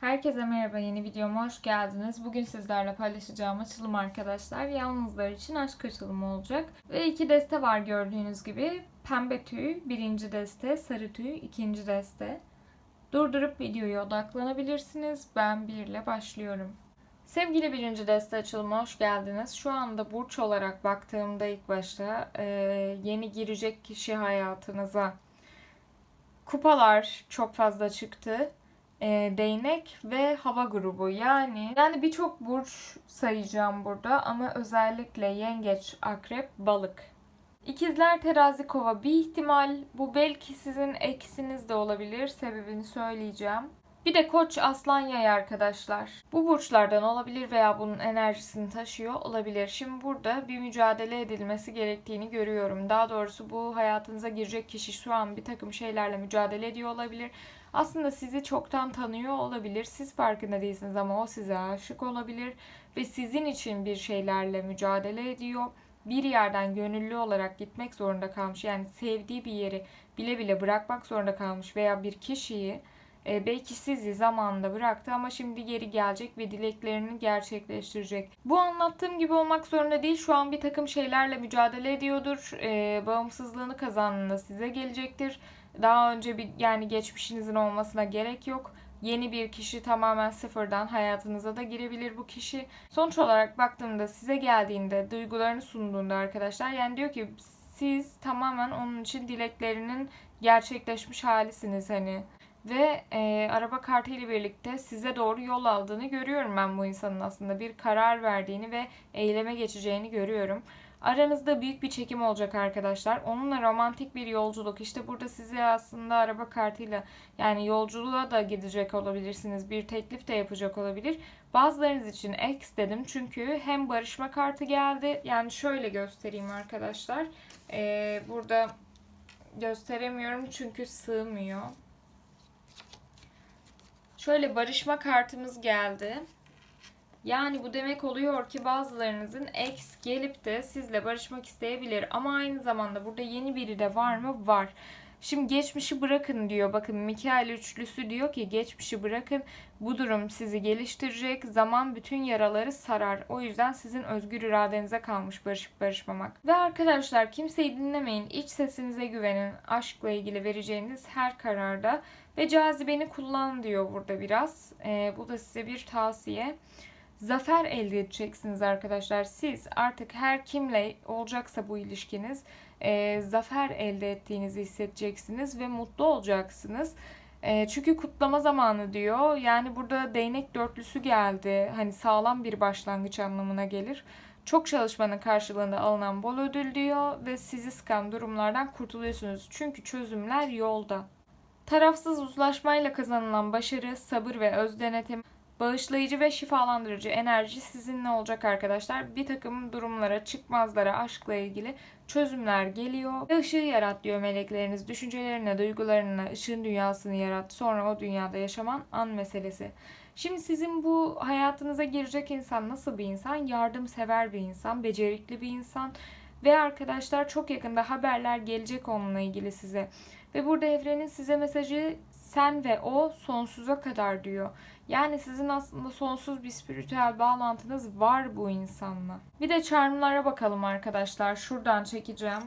Herkese merhaba, yeni videoma hoş geldiniz. Bugün sizlerle paylaşacağım açılım arkadaşlar yalnızlar için aşk açılımı olacak. Ve iki deste var gördüğünüz gibi. Pembe tüy birinci deste, sarı tüy ikinci deste. Durdurup videoya odaklanabilirsiniz. Ben bir ile başlıyorum. Sevgili birinci deste açılıma hoş geldiniz. Şu anda burç olarak baktığımda ilk başta e, yeni girecek kişi hayatınıza kupalar çok fazla çıktı e, değnek ve hava grubu. Yani yani birçok burç sayacağım burada ama özellikle yengeç, akrep, balık. İkizler, terazi, kova bir ihtimal. Bu belki sizin eksiniz de olabilir. Sebebini söyleyeceğim. Bir de koç, aslan, yay arkadaşlar. Bu burçlardan olabilir veya bunun enerjisini taşıyor olabilir. Şimdi burada bir mücadele edilmesi gerektiğini görüyorum. Daha doğrusu bu hayatınıza girecek kişi şu an bir takım şeylerle mücadele ediyor olabilir. Aslında sizi çoktan tanıyor olabilir. Siz farkında değilsiniz ama o size aşık olabilir ve sizin için bir şeylerle mücadele ediyor. Bir yerden gönüllü olarak gitmek zorunda kalmış. Yani sevdiği bir yeri bile bile bırakmak zorunda kalmış veya bir kişiyi e, belki sizi zamanında bıraktı ama şimdi geri gelecek ve dileklerini gerçekleştirecek. Bu anlattığım gibi olmak zorunda değil. Şu an bir takım şeylerle mücadele ediyordur. E, bağımsızlığını kazandığında size gelecektir. Daha önce bir yani geçmişinizin olmasına gerek yok. Yeni bir kişi tamamen sıfırdan hayatınıza da girebilir bu kişi. Sonuç olarak baktığımda size geldiğinde, duygularını sunduğunda arkadaşlar yani diyor ki siz tamamen onun için dileklerinin gerçekleşmiş halisiniz hani. Ve e, araba kartı ile birlikte size doğru yol aldığını görüyorum ben bu insanın aslında. Bir karar verdiğini ve eyleme geçeceğini görüyorum. Aranızda büyük bir çekim olacak arkadaşlar. Onunla romantik bir yolculuk. İşte burada size aslında araba kartıyla yani yolculuğa da gidecek olabilirsiniz. Bir teklif de yapacak olabilir. Bazılarınız için ex dedim çünkü hem barışma kartı geldi. Yani şöyle göstereyim arkadaşlar. Ee, burada gösteremiyorum çünkü sığmıyor. Şöyle barışma kartımız geldi. Yani bu demek oluyor ki bazılarınızın ex gelip de sizle barışmak isteyebilir. Ama aynı zamanda burada yeni biri de var mı? Var. Şimdi geçmişi bırakın diyor. Bakın Mikael üçlüsü diyor ki geçmişi bırakın. Bu durum sizi geliştirecek. Zaman bütün yaraları sarar. O yüzden sizin özgür iradenize kalmış barışıp barışmamak. Ve arkadaşlar kimseyi dinlemeyin. İç sesinize güvenin. Aşkla ilgili vereceğiniz her kararda. Ve cazibeni kullan diyor burada biraz. Ee, bu da size bir tavsiye zafer elde edeceksiniz arkadaşlar. Siz artık her kimle olacaksa bu ilişkiniz e, zafer elde ettiğinizi hissedeceksiniz ve mutlu olacaksınız. E, çünkü kutlama zamanı diyor. Yani burada değnek dörtlüsü geldi. Hani sağlam bir başlangıç anlamına gelir. Çok çalışmanın karşılığında alınan bol ödül diyor ve sizi sıkan durumlardan kurtuluyorsunuz. Çünkü çözümler yolda. Tarafsız uzlaşmayla kazanılan başarı, sabır ve öz denetim Bağışlayıcı ve şifalandırıcı enerji sizinle olacak arkadaşlar. Bir takım durumlara, çıkmazlara, aşkla ilgili çözümler geliyor. Ve ışığı yarat diyor melekleriniz. Düşüncelerine, duygularına, ışığın dünyasını yarat. Sonra o dünyada yaşaman an meselesi. Şimdi sizin bu hayatınıza girecek insan nasıl bir insan? Yardımsever bir insan, becerikli bir insan. Ve arkadaşlar çok yakında haberler gelecek onunla ilgili size. Ve burada evrenin size mesajı sen ve o sonsuza kadar diyor. Yani sizin aslında sonsuz bir spiritüel bağlantınız var bu insanla. Bir de charmlara bakalım arkadaşlar. Şuradan çekeceğim.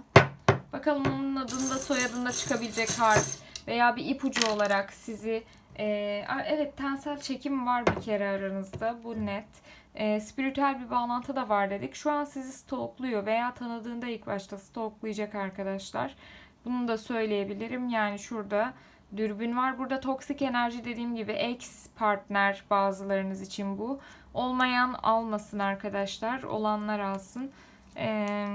Bakalım onun adında soyadında çıkabilecek harf veya bir ipucu olarak sizi e, evet tensel çekim var bir kere aranızda bu net. E, spiritüel bir bağlantı da var dedik. Şu an sizi stalkluyor veya tanıdığında ilk başta stalklayacak arkadaşlar. Bunu da söyleyebilirim. Yani şurada dürbün var. Burada toksik enerji dediğim gibi ex partner bazılarınız için bu. Olmayan almasın arkadaşlar. Olanlar alsın. Ee,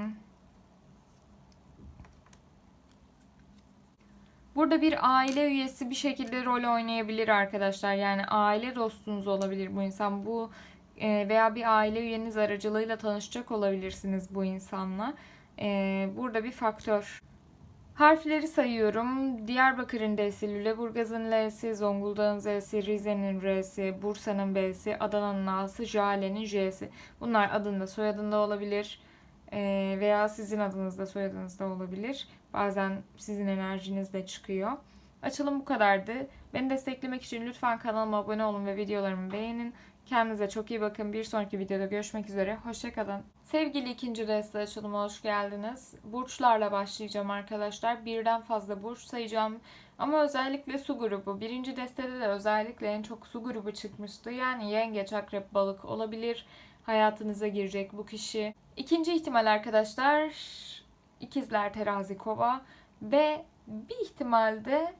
burada bir aile üyesi bir şekilde rol oynayabilir arkadaşlar. Yani aile dostunuz olabilir bu insan. Bu e, veya bir aile üyeniz aracılığıyla tanışacak olabilirsiniz bu insanla. Ee, burada bir faktör. Harfleri sayıyorum. Diyarbakır'ın D'si, Lüleburgaz'ın L'si, Zonguldak'ın Z'si, Rize'nin R'si, Bursa'nın B'si, Adana'nın A'sı, Jale'nin J'si. Bunlar adında soyadında olabilir ee, veya sizin adınızda soyadınızda olabilir. Bazen sizin enerjiniz de çıkıyor. Açılım bu kadardı. Beni desteklemek için lütfen kanalıma abone olun ve videolarımı beğenin. Kendinize çok iyi bakın. Bir sonraki videoda görüşmek üzere. Hoşçakalın. Sevgili ikinci deste açılıma hoş geldiniz. Burçlarla başlayacağım arkadaşlar. Birden fazla burç sayacağım. Ama özellikle su grubu. Birinci destede de özellikle en çok su grubu çıkmıştı. Yani yengeç, akrep, balık olabilir. Hayatınıza girecek bu kişi. İkinci ihtimal arkadaşlar ikizler, terazi, kova. Ve bir ihtimalde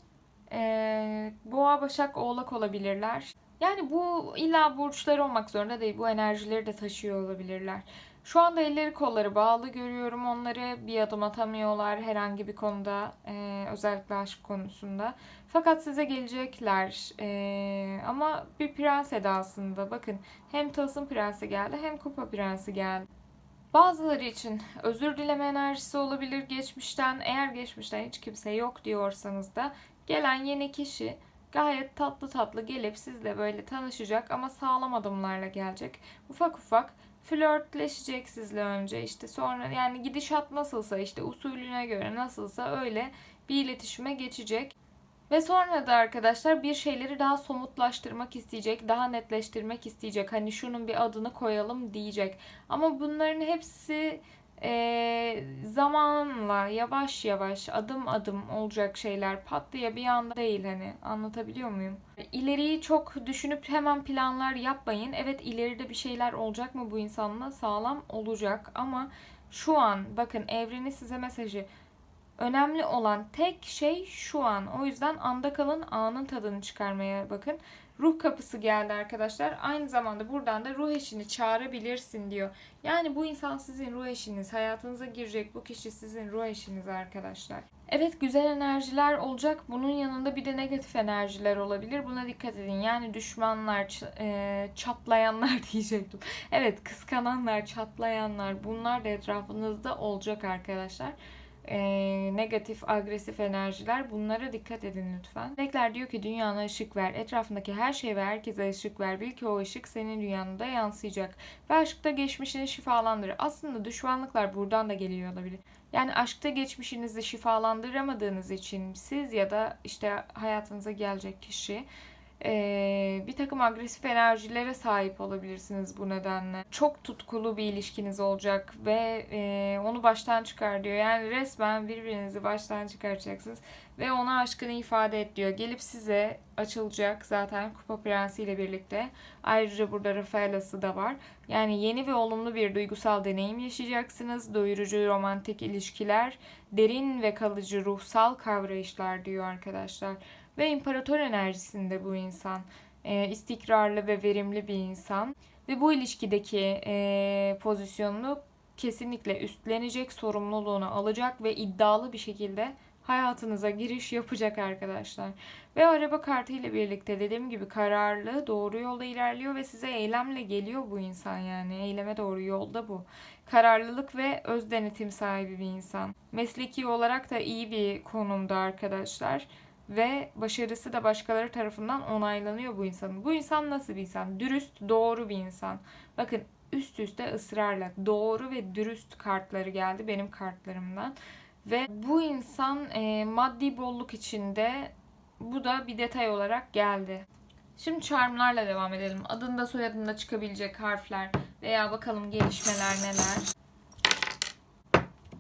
eee boğa, başak, oğlak olabilirler. Yani bu illa burçlar olmak zorunda değil. Bu enerjileri de taşıyor olabilirler. Şu anda elleri kolları bağlı görüyorum onları. Bir adım atamıyorlar herhangi bir konuda. eee, özellikle aşk konusunda. Fakat size gelecekler. Eee, ama bir prens edasında. Bakın hem tılsım prensi geldi hem kupa prensi geldi. Bazıları için özür dileme enerjisi olabilir geçmişten. Eğer geçmişten hiç kimse yok diyorsanız da gelen yeni kişi gayet tatlı tatlı gelip sizle böyle tanışacak ama sağlam adımlarla gelecek. Ufak ufak flörtleşecek sizle önce işte sonra yani gidişat nasılsa işte usulüne göre nasılsa öyle bir iletişime geçecek. Ve sonra da arkadaşlar bir şeyleri daha somutlaştırmak isteyecek, daha netleştirmek isteyecek. Hani şunun bir adını koyalım diyecek. Ama bunların hepsi eee, zamanla yavaş yavaş adım adım olacak şeyler. Pat diye bir anda değil hani anlatabiliyor muyum? İleriyi çok düşünüp hemen planlar yapmayın. Evet ileride bir şeyler olacak mı bu insanla? Sağlam olacak ama şu an bakın evreni size mesajı Önemli olan tek şey şu an. O yüzden anda kalın, anın tadını çıkarmaya bakın. Ruh kapısı geldi arkadaşlar. Aynı zamanda buradan da ruh eşini çağırabilirsin diyor. Yani bu insan sizin ruh eşiniz. Hayatınıza girecek bu kişi sizin ruh eşiniz arkadaşlar. Evet güzel enerjiler olacak. Bunun yanında bir de negatif enerjiler olabilir. Buna dikkat edin. Yani düşmanlar, e, çatlayanlar diyecektim. Evet kıskananlar, çatlayanlar bunlar da etrafınızda olacak arkadaşlar e, negatif, agresif enerjiler. Bunlara dikkat edin lütfen. Melekler diyor ki dünyana ışık ver. Etrafındaki her şey ve herkese ışık ver. Bil ki o ışık senin dünyanında yansıyacak. Ve aşkta geçmişini şifalandırır. Aslında düşmanlıklar buradan da geliyor olabilir. Yani aşkta geçmişinizi şifalandıramadığınız için siz ya da işte hayatınıza gelecek kişi ee, bir takım agresif enerjilere sahip olabilirsiniz bu nedenle. Çok tutkulu bir ilişkiniz olacak ve e, onu baştan çıkar diyor. Yani resmen birbirinizi baştan çıkaracaksınız ve ona aşkını ifade et diyor. Gelip size açılacak zaten Kupa Prensi ile birlikte. Ayrıca burada Rafaela'sı da var. Yani yeni ve olumlu bir duygusal deneyim yaşayacaksınız. Doyurucu romantik ilişkiler, derin ve kalıcı ruhsal kavrayışlar diyor arkadaşlar. Ve imparator enerjisinde bu insan. E, istikrarlı ve verimli bir insan. Ve bu ilişkideki e, pozisyonunu kesinlikle üstlenecek, sorumluluğunu alacak ve iddialı bir şekilde hayatınıza giriş yapacak arkadaşlar. Ve araba kartı ile birlikte dediğim gibi kararlı, doğru yolda ilerliyor ve size eylemle geliyor bu insan yani. Eyleme doğru yolda bu. Kararlılık ve öz denetim sahibi bir insan. Mesleki olarak da iyi bir konumda arkadaşlar ve başarısı da başkaları tarafından onaylanıyor bu insanın. Bu insan nasıl bir insan? Dürüst, doğru bir insan. Bakın üst üste ısrarla doğru ve dürüst kartları geldi benim kartlarımdan. Ve bu insan e, maddi bolluk içinde bu da bir detay olarak geldi. Şimdi charmlarla devam edelim. Adında soyadında çıkabilecek harfler veya bakalım gelişmeler neler.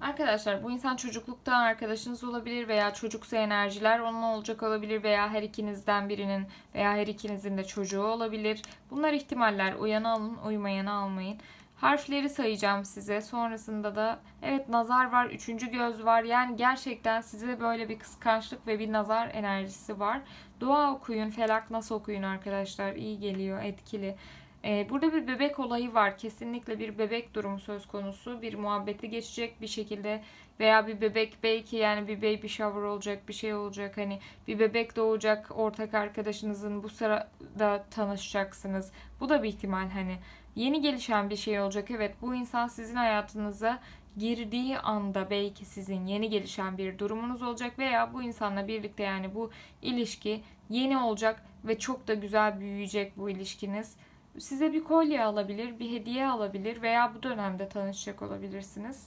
Arkadaşlar bu insan çocukluktan arkadaşınız olabilir veya çocuksu enerjiler onun olacak olabilir veya her ikinizden birinin veya her ikinizin de çocuğu olabilir. Bunlar ihtimaller. Uyanı alın, uymayanı almayın. Harfleri sayacağım size. Sonrasında da evet nazar var, üçüncü göz var. Yani gerçekten size böyle bir kıskançlık ve bir nazar enerjisi var. Dua okuyun, felak nasıl okuyun arkadaşlar. İyi geliyor, etkili. Ee, burada bir bebek olayı var. Kesinlikle bir bebek durumu söz konusu. Bir muhabbeti geçecek bir şekilde veya bir bebek belki yani bir baby shower olacak bir şey olacak. Hani bir bebek doğacak ortak arkadaşınızın bu sırada tanışacaksınız. Bu da bir ihtimal hani. Yeni gelişen bir şey olacak. Evet bu insan sizin hayatınıza girdiği anda belki sizin yeni gelişen bir durumunuz olacak veya bu insanla birlikte yani bu ilişki yeni olacak ve çok da güzel büyüyecek bu ilişkiniz size bir kolye alabilir, bir hediye alabilir veya bu dönemde tanışacak olabilirsiniz.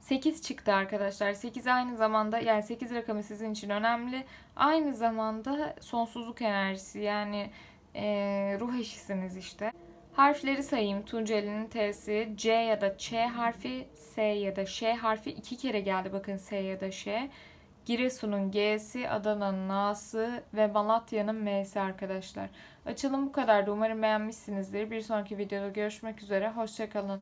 8 çıktı arkadaşlar. 8 aynı zamanda yani 8 rakamı sizin için önemli. Aynı zamanda sonsuzluk enerjisi yani eee, ruh eşisiniz işte. Harfleri sayayım. Tunceli'nin T'si, C ya da Ç harfi, S ya da Ş harfi iki kere geldi bakın S ya da Ş. Giresun'un G'si, Adana'nın A'sı ve Malatya'nın M'si arkadaşlar. Açılım bu kadardı. Umarım beğenmişsinizdir. Bir sonraki videoda görüşmek üzere. Hoşçakalın.